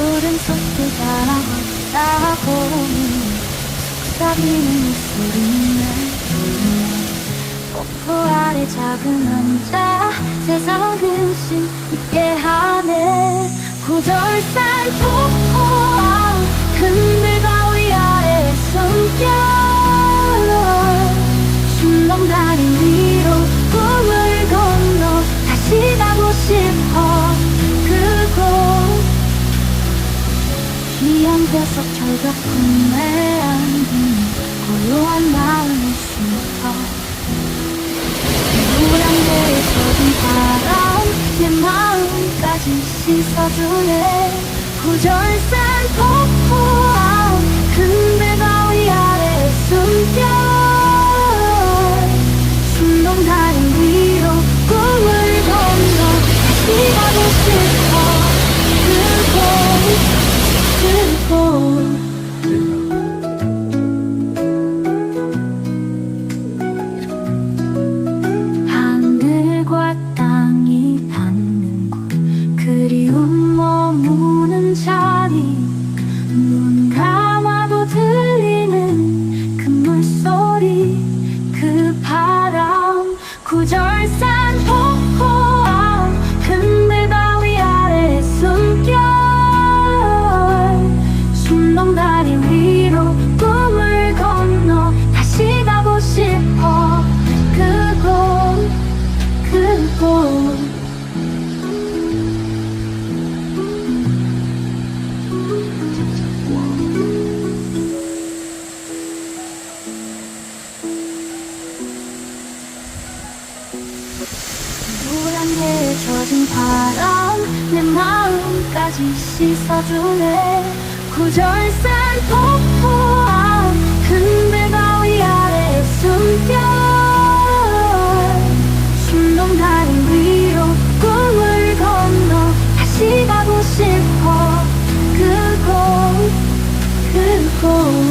구름 속에 따라왔다고는 속삭이는 소리는 폭포 아래 작은 남자 세상 근심 있게 하네 구절산 벼석 철벽 품에 안긴 고요한 마음을 쉼터 노란데에 젖은 바람 내 마음까지 씻어주네 자리 눈 감아도 들리는 그 물소리 그 바람 구절산 폭포와 흔들 바위 아래 숨결. 순동다리 위로 꿈을 건너 다시 가고 싶어. 그곳 그곳 향해 젖은 바람 내 마음까지 씻어주네. 구절산 폭포 앞큰 배바위 아래 숨결. 술렁 다른 위로 꿈을 건너 다시 가고 싶어. 그곳 그곳.